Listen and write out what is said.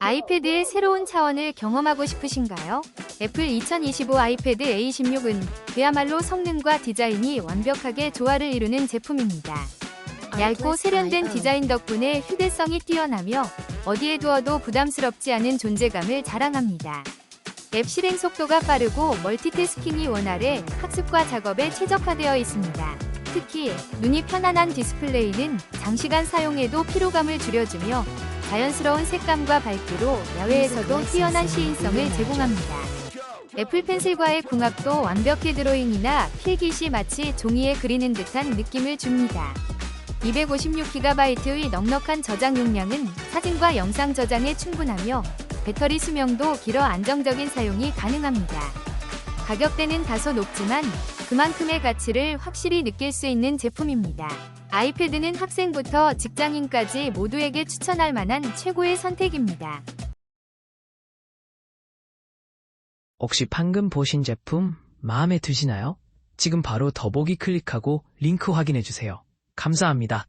아이패드의 새로운 차원을 경험하고 싶으신가요? 애플 2025 아이패드 A16은 그야말로 성능과 디자인이 완벽하게 조화를 이루는 제품입니다. 얇고 세련된 디자인 덕분에 휴대성이 뛰어나며 어디에 두어도 부담스럽지 않은 존재감을 자랑합니다. 앱 실행 속도가 빠르고 멀티태스킹이 원활해 학습과 작업에 최적화되어 있습니다. 특히 눈이 편안한 디스플레이는 장시간 사용해도 피로감을 줄여주며 자연스러운 색감과 밝기로 야외에서도 뛰어난 시인성을 제공합니다. 애플 펜슬과의 궁합도 완벽히 드로잉이나 필기 시 마치 종이에 그리는 듯한 느낌을 줍니다. 256GB의 넉넉한 저장 용량은 사진과 영상 저장에 충분하며 배터리 수명도 길어 안정적인 사용이 가능합니다. 가격대는 다소 높지만 그만큼의 가치를 확실히 느낄 수 있는 제품입니다. 아이패드는 학생부터 직장인까지 모두에게 추천할 만한 최고의 선택입니다. 혹시 방금 보신 제품 마음에 드시나요? 지금 바로 더보기 클릭하고 링크 확인해 주세요. 감사합니다.